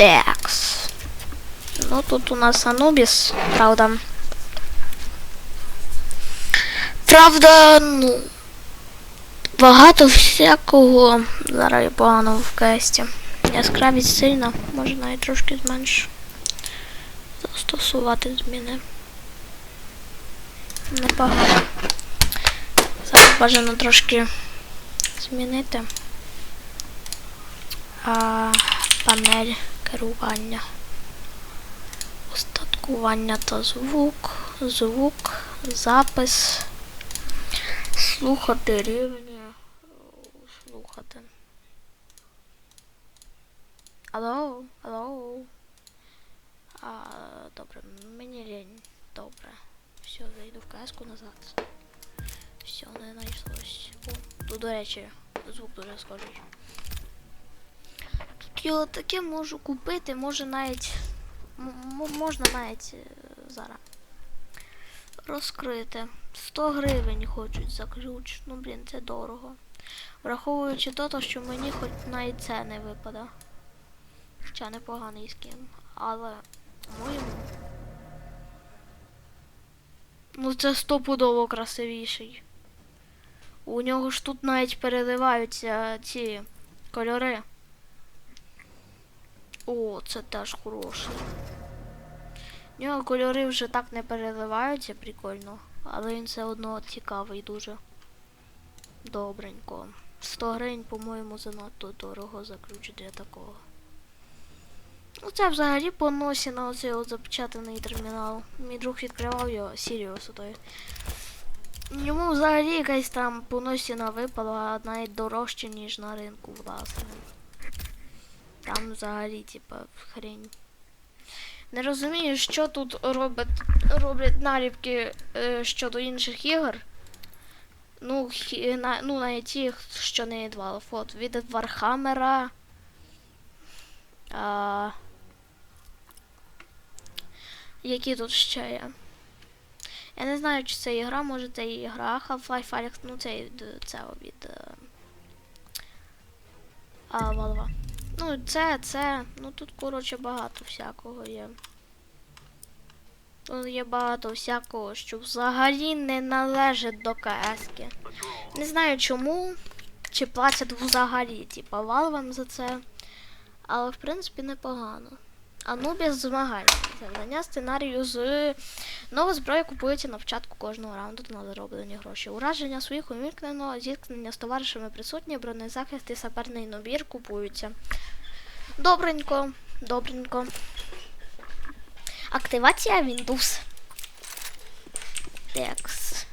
Текс. Ну тут у нас Анубіс, правда. Правда, ну. Багато всякого. Зараз я погано в квесті. Яскравість сильна, може навіть трошки зменшу. Застосувати зміни. Непогано. Зараз бажано трошки змінити. А, панель керування. Остаткування та звук, звук, запис, слухати рівні, слухати. Алло, алло. А, добре, мені лінь. Добре. Все, зайду в каску назад. Все, не знайшлось. О, тут, до речі, звук дуже схожий. Я таке можу купити, може навіть. можна навіть е, зараз. Розкрити. 100 гривень хочуть за ключ. Ну, блін, це дорого. Враховуючи то, що мені хоч навіть це не випаде. Хоча непоганий скін. Але моєму. Ну це стопудово красивіший. У нього ж тут навіть переливаються ці кольори. О, це теж хороший. У нього кольори вже так не переливаються, прикольно. Але він все одно цікавий дуже. Добренько. 100 гривень, по-моєму, занадто дорого за ключ для такого. Ну це взагалі по носі на оцей от запечатаний термінал. Мій друг відкривав його Сіріусу той. Йому взагалі якась там поносіна випала навіть дорожче, ніж на ринку, власне. Там взагалі, типа, хрень. Не розумію, що тут робить, роблять наліпки е, щодо інших ігор. Ну, хі, на, ну, навіть ті, що не Valve. От, від Вархаммера. А, які тут ще є? Я не знаю, чи це ігра, може це і ігра Half-Life Alyx, ну це, це від е, а, Valve. Ну, це, це, ну тут, коротше, багато всякого є. Тут є багато всякого, що взагалі не належить до КС-ки. Не знаю чому, чи платять взагалі, типа, Valve за це. Але в принципі непогано. Анубіс змагання. Завдання сценарію з нова зброя купується на початку кожного раунду на зароблені гроші. Ураження своїх умікнено, зіткнення з товаришами присутні, бронезахист і саперний набір купуються. Добренько, добренько. Активація Windows. Текс.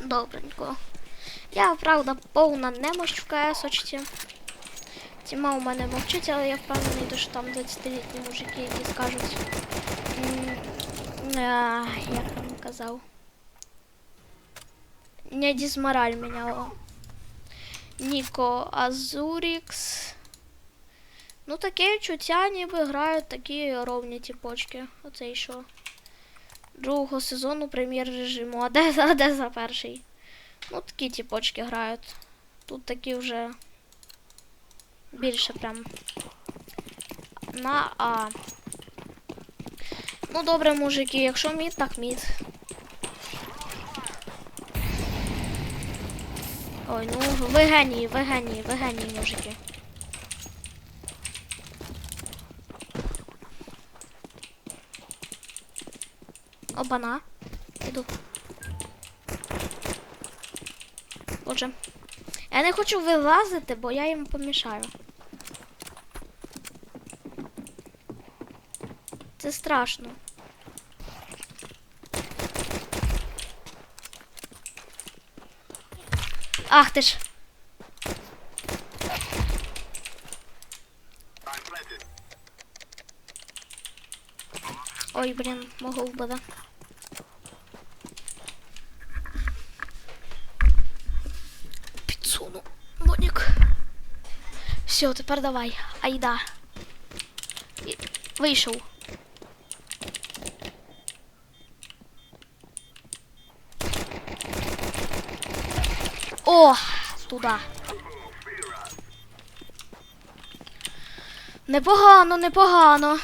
Добренько. Я, правда, повна немощ в КС-очці. Тіма у мене мовчить, але я впевнений, що там 20-літні мужики, які скажуть. а, Як він казав? Не дізмораль міняло. Ніко Азурікс. Ну таке відчуття, ніби грають такі ровні тіпочки. Оцей що. Другого сезону прем'єр режиму. А де, а де за перший? Ну такі тіпочки грають. Тут такі вже більше прям. На А. Ну добре, мужики, якщо мід, так мід. Ой, ну ви генії, ви генії, ви генії, мужики. Обана. Іду. Отже. Я не хочу вилазити, бо я їм помішаю. Це страшно. Ах ти ж. Ой, блін, мого вбила. Все, тепер давай. Айда. Вийшов. О, туда. Непогано, непогано.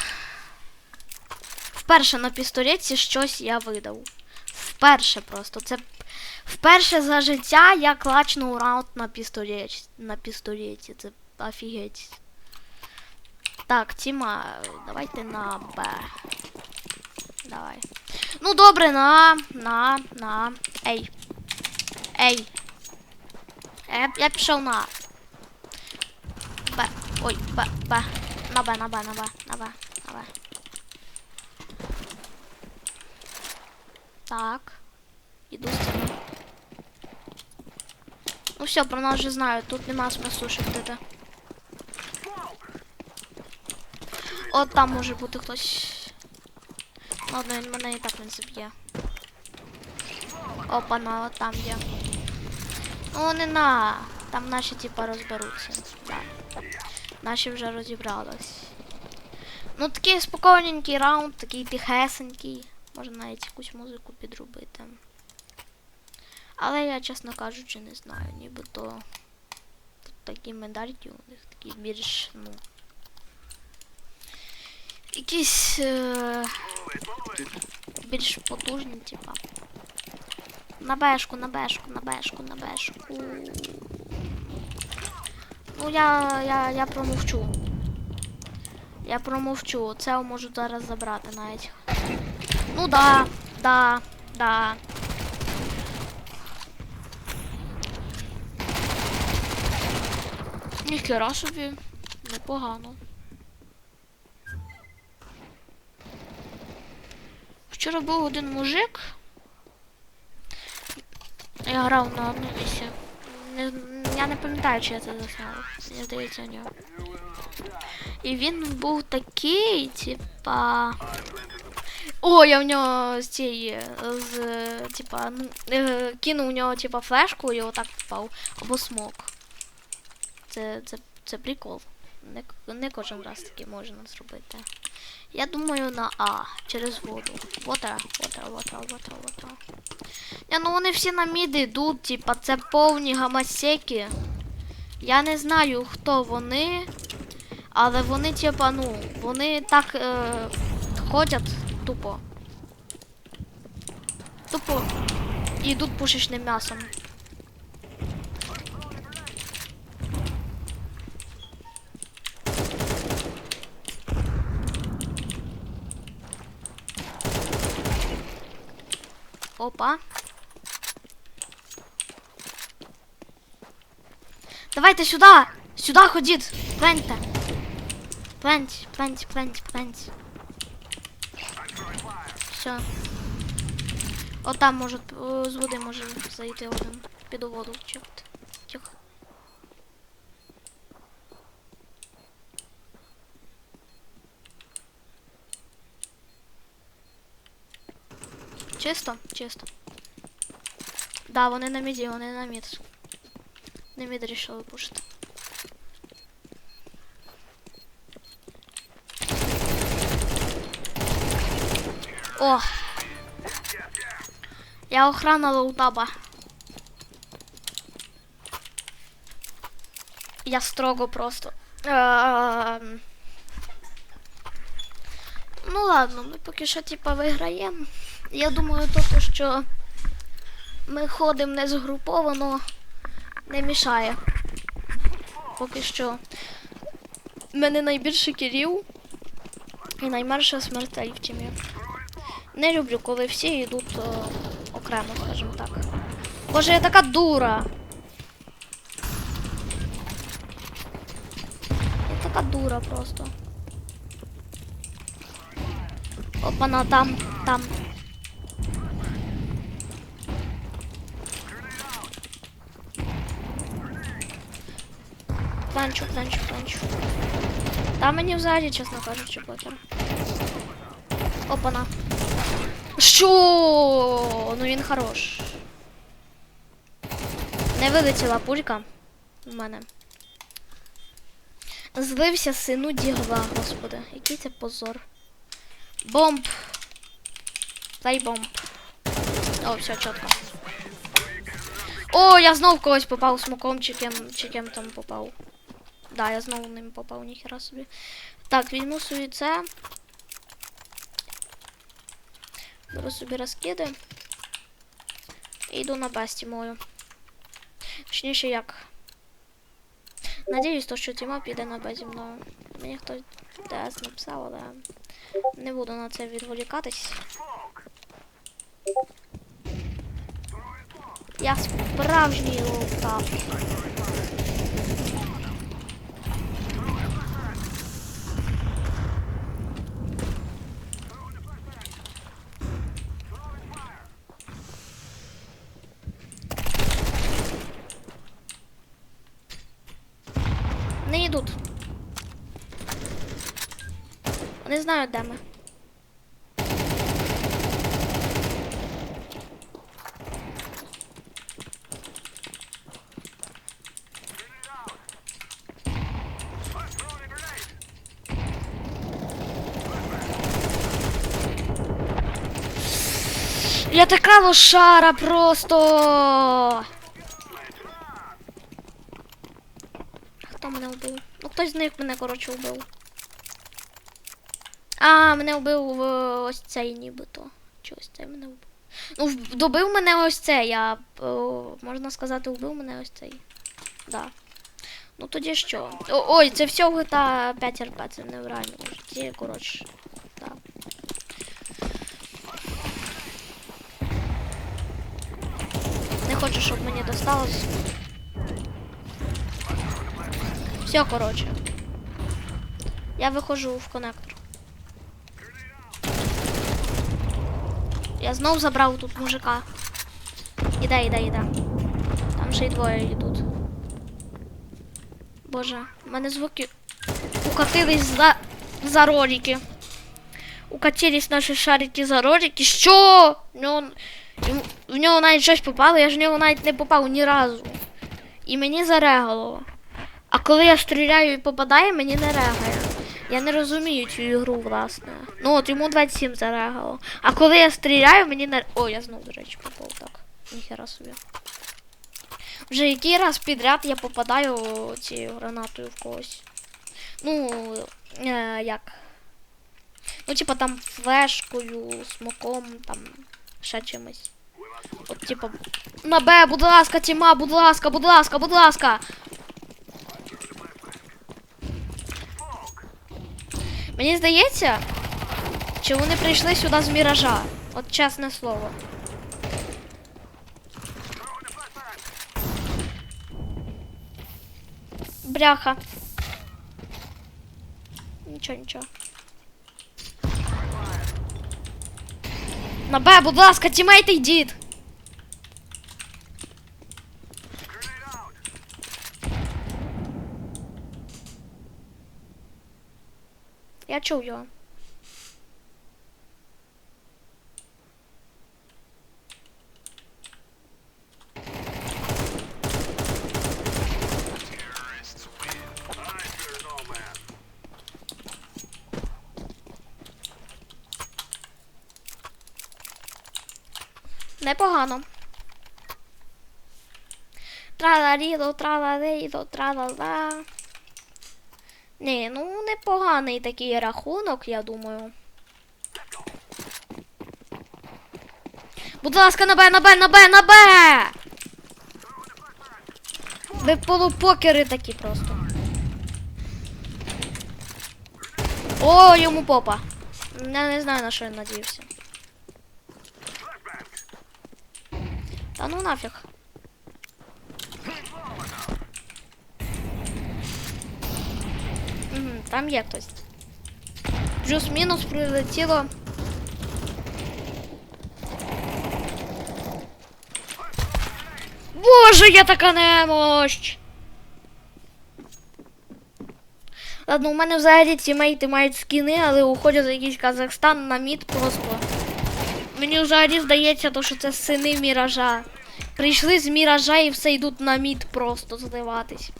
Вперше на пістолеті щось я видав. Вперше просто. Це вперше за життя я клачнув раунд на пістолеті. На пістолеті. Це офігеть. Так, Тіма, давайте на Б. Давай. Ну добре, на, на, на. Ей. Ей. Я, я пішов на. А. Б. Ой, Б, Б. На Б, на Б, на Б, на Б, на Б. Так. Іду з цим. Ну все, про нас вже знають, тут нема смислу шифтити. От там може бути хтось. Ладно, він мене і так не заб'є. Опа, на от там є. Ну не на. Там наші типа розберуться. Да. Наші вже розібрались. Ну такий спокійненький раунд, такий тихесенький. Можна навіть якусь музику підробити. Але я, чесно кажучи, не знаю, нібито тут такі медальки у них такі більш, ну. Якісь е, більш потужні, типа. На бешку, на бешку, на бешку, на бешку. Ну я, я, я промовчу. Я промовчу. Це можу зараз забрати навіть. Ну да, да, да. Ніхера собі. Непогано. Вчора був один мужик. Я грав на одному місці. Не, я не пам'ятаю, чи я це засняла. Мені здається, ні. І він був такий, типа. О, я в нього з цієї, з, типа, ну, е, кинув у нього, типа, флешку і отак впав. Або смок. Це, це, це прикол. Не, не кожен раз таки можна зробити. Я думаю на А, через воду. Water, water, water, water, water. Я, ну вони всі на міди йдуть, типа, це повні гамасеки. Я не знаю, хто вони, але вони, типа, ну, вони так е, ходять тупо. Тупо і йдуть пушечним м'ясом. Опа. Давайте сюда! Сюда ходіть! Пленте! Пленте, пленте, пленте, пленте. Все. От там може о, з води може зайти один. Піду воду чекати. Чисто? Чисто. Да, вони на міді, вони на мід. На мід рішили пушити. О! Я охрана лоутаба. Я строго просто. Ем. Ну ладно, ми поки що типа виграємо. Я думаю, то, що ми ходимо не згруповано, не мішає. Поки що. В мене найбільше кілів і найменше смертей в тімі. Не люблю, коли всі йдуть е, окремо, скажімо так. Боже, я така дура. Я така дура просто. Опана, там, там. Планчу, планчу, планчу. Там мені взагалі, чесно кажучи, покер. Опана. Що? Ну він хорош. Не вилетіла пулька в мене. Злився сину дігла, господи. Який це позор. Бомб. Дай бомб. О, все, чітко. О, я знов когось попав смоком, чи кем, чи кем там попав. Да, я знову ним попав, ніхера собі. Так, візьму собі це. Беру собі розкиди. І йду на бесті мою. Точніше як. Надіюсь, то, що Тіма піде на Б зі мною. Мені хтось ДС написав, але не буду на це відволікатись. Я справжній лоутап. Не йдуть. Вони знають, де ми. Я така лошара просто. Хто мене вбив? Ну хтось з них мене, коротше, вбив. А, мене вбив е, ось цей нібито. Чи ось цей мене вбив? Ну, добив мене ось цей, а можна сказати, вбив мене ось цей. Да. Ну тоді що? О, ой, це все в GTA 5 РП, це не в реальному житті, коротше. Да. Не хочу, щоб мені досталось. Все, коротше. Я виходжу в коннектор. Я знов забрав тут мужика. Іде, іде, іде. Там ще й двоє йдуть. Боже, в мене звуки укатились за, за ролики. Укатились наші шарики за ролики. Що? В нього, в нього навіть щось попало, я ж в нього навіть не попав ні разу. І мені зарегало. А коли я стріляю і попадає, мені не регає. Я не розумію цю ігру, власне. Ну от йому 27 зарегало. А коли я стріляю, мені не. О, я знов, до речі, попав так. Ніхера собі. Вже який раз підряд я попадаю цією гранатою в когось. Ну, е, як? Ну, типа там флешкою, смоком, там ще чимось. От, типа. На Б, будь ласка, Тіма, будь ласка, будь ласка, будь ласка. Мені здається, чи вони прийшли сюди з міража. От чесне слово. Бляха. Нічого, нічого. На Б, будь ласка, тімейт йдіть. Я чув його. Непогано. Траларіло, траларіло, тралала. Ні, ну непоганий такий рахунок, я думаю. Будь ласка, на Б, на Б, на Б, на Б! Ви полупокери такі просто. О, йому попа. Я не знаю, на що він надіявся. Та ну нафіг. Там є хтось. Плюс-мінус прилетіло. Боже, я така немощ! Ладно, у мене взагалі тімейти мають скіни, але уходять за якийсь Казахстан на мід просто. Мені взагалі здається, то, що це сини міража. Прийшли з міража і все йдуть на мід просто зливатись.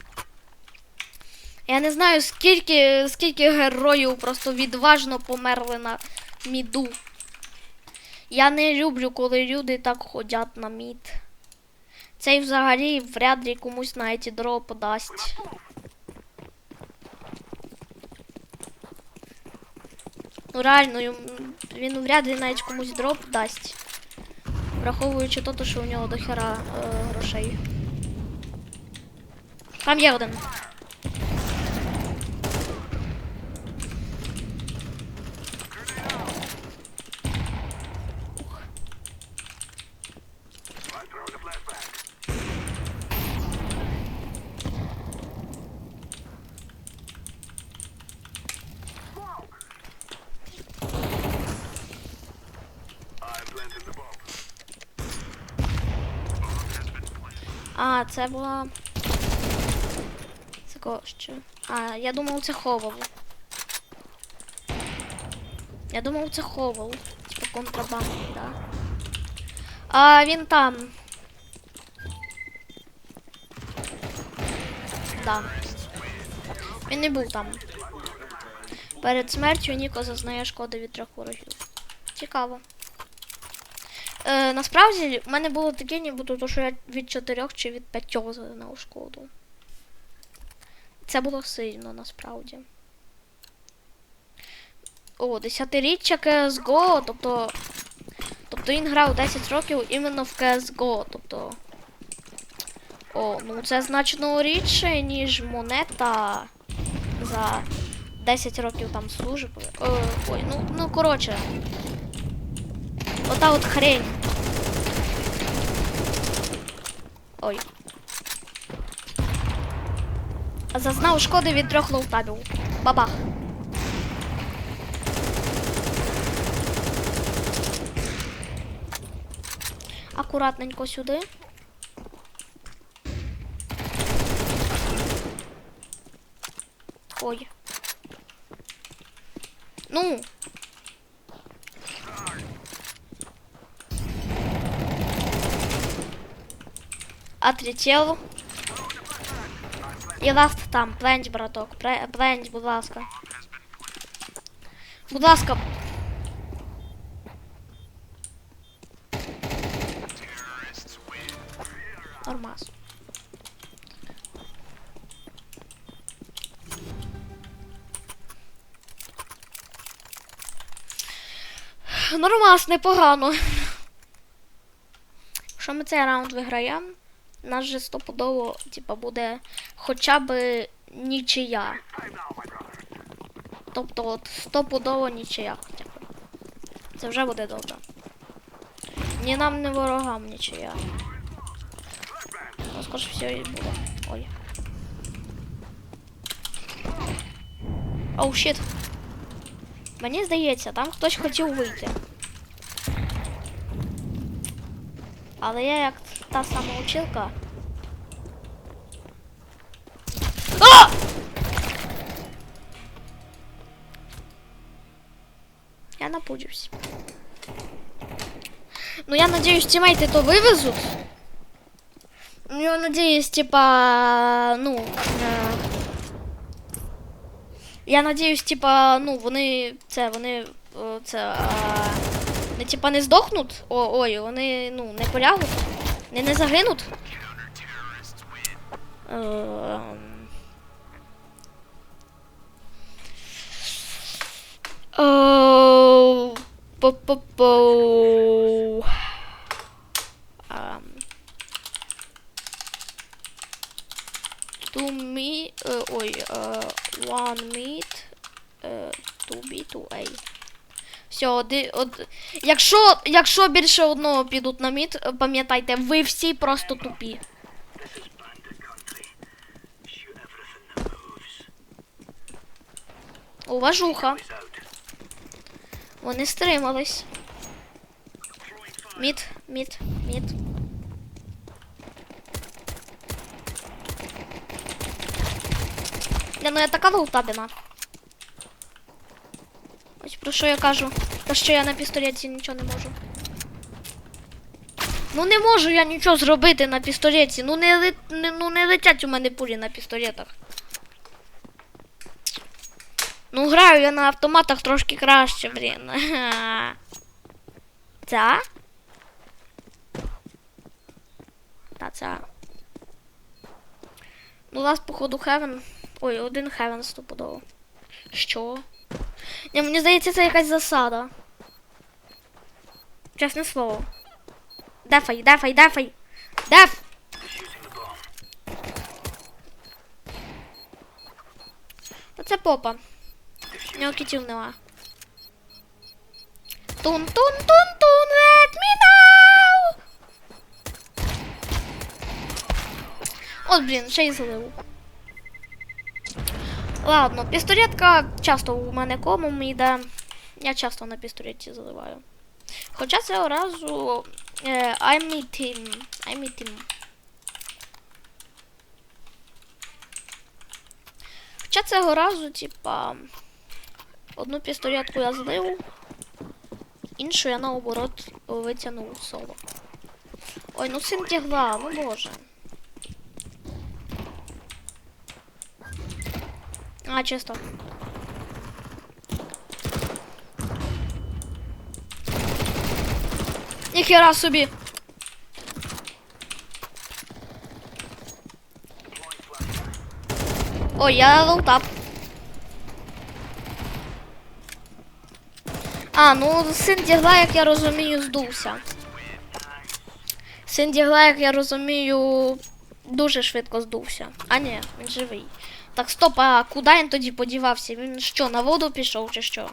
Я не знаю, скільки, скільки героїв просто відважно померли на міду. Я не люблю, коли люди так ходять на мід. Цей взагалі вряд ли комусь на ці дро подасть. Ну реально, він вряд ли навіть комусь дроп дасть. Враховуючи то, що у нього дохера е, грошей. Там є один. А, це була. Це кого ще? А, я думав, це ховал. Я думав, це ховал. Типа контрабандний, да. А він там. Да. Він не був там. Перед смертю Ніко зазнає шкоди від трьох ворогів. Цікаво. Е, насправді, в мене було таке, ніби то, що я від чотирьох чи від п'ятьох зазнав шкоду. Це було сильно насправді. О, десятиріччя CSGO, тобто. Тобто він грав 10 років іменно в CSGO, тобто. О, ну це значно рідше, ніж монета за 10 років там служби. Е, ой, ну, ну коротше. Ота от хрень. Ой. Зазнав шкоди від трьох лоутабів. Бабах. Акуратненько сюди. Ой. Ну. Отлетел. І ласт там, пленть, браток. Пленть, будь ласка. Будь ласка. Нормас. Нормас, непогано. Якщо ми цей раунд виграємо, нас же стопудово, типа, буде хоча б нічия. Тобто от стопудово нічия хоча б. Це вже буде добре. Ні нам, не ворогам нічия. Ну, скоріше все і буде. Ой. Оу, щит. Мені здається, там хтось хотів вийти. Але я як та сама училка. А! Я напудився. Ну я надеюсь, тиммейты то вывезут. Ну, я надеюсь, типа, ну. Е... Я надеюсь, типа, ну, вони. Це, вони. Це. А... Не типа не здохнуть. О, ой, вони, ну, не полягуть. Не, не загинуть. Ем. Оу, По-по-по. Ам. Two me, е, ой, е, one meat, е, two B, two A. Все, оди, од... якщо, якщо більше одного підуть на мід, пам'ятайте, ви всі просто тупі. Уважуха. Вони стримались. Мід, мід, мід. Бля, ну я така лоутабіна. Ось про що я кажу. Та що я на пістолеті нічого не можу. Ну не можу я нічого зробити на пістолеті. Ну не, ли... ну, не летять у мене пулі на пістолетах. Ну, граю я на автоматах трошки краще, блін. Ця? Та ця. Ну, у нас, походу, Хевен. Ой, один Хевен стопудово. Що? Ні, мені здається, це якась засада. Чесне слово. Дефай, дефай, дефай. Деф! Оце попа. У нього кітів нема. Тун тун тун тун let me know! От, блін, ще й злив. Ладно, пістолетка часто у мене комом йде. Я часто на пістолеті заливаю. Хоча цього разу е, I'm team. I'm a. Хоча цього разу, типа, одну пістолетку я злив, іншу я наоборот витягнув соло. Ой, ну син тягла, ну боже. А, чисто. Ніхера собі. Ой, я лоутап. А, ну син дігла, як я розумію, здувся. Син дігла, як я розумію, дуже швидко здувся. А ні, він живий. Так, стоп, а куди він тоді подівався? Він що, на воду пішов чи що?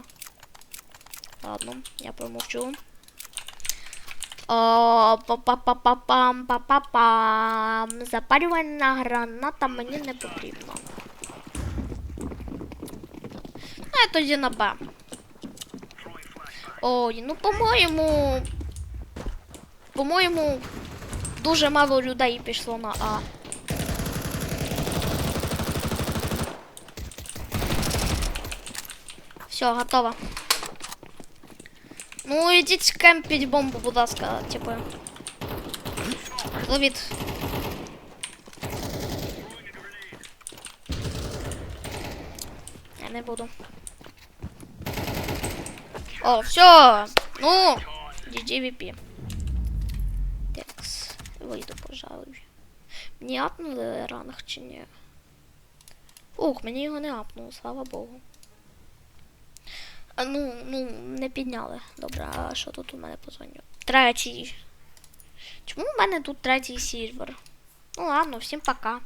Ладно, я промовчу. О, па-па-па-па-пам, па-па-пам. Запалювальна граната мені не потрібна. Ну, я тоді на Б. Ой, ну по-моєму. По-моєму, дуже мало людей пішло на А. Все, готово. Ну, ідіть кемпіть бомбу, будь ласка, типу. Ловіть. Я не буду. О, все. Ну, GGVP. Текс. Вийду, пожалуй. Мені апнули ранг чи ні? Ух, мені його не апнуло, слава Богу. А, ну, ну, не підняли. Добре, а що тут у мене позвоню? Третій. Чому у мене тут третій сервер? Ну ладно, всім пока.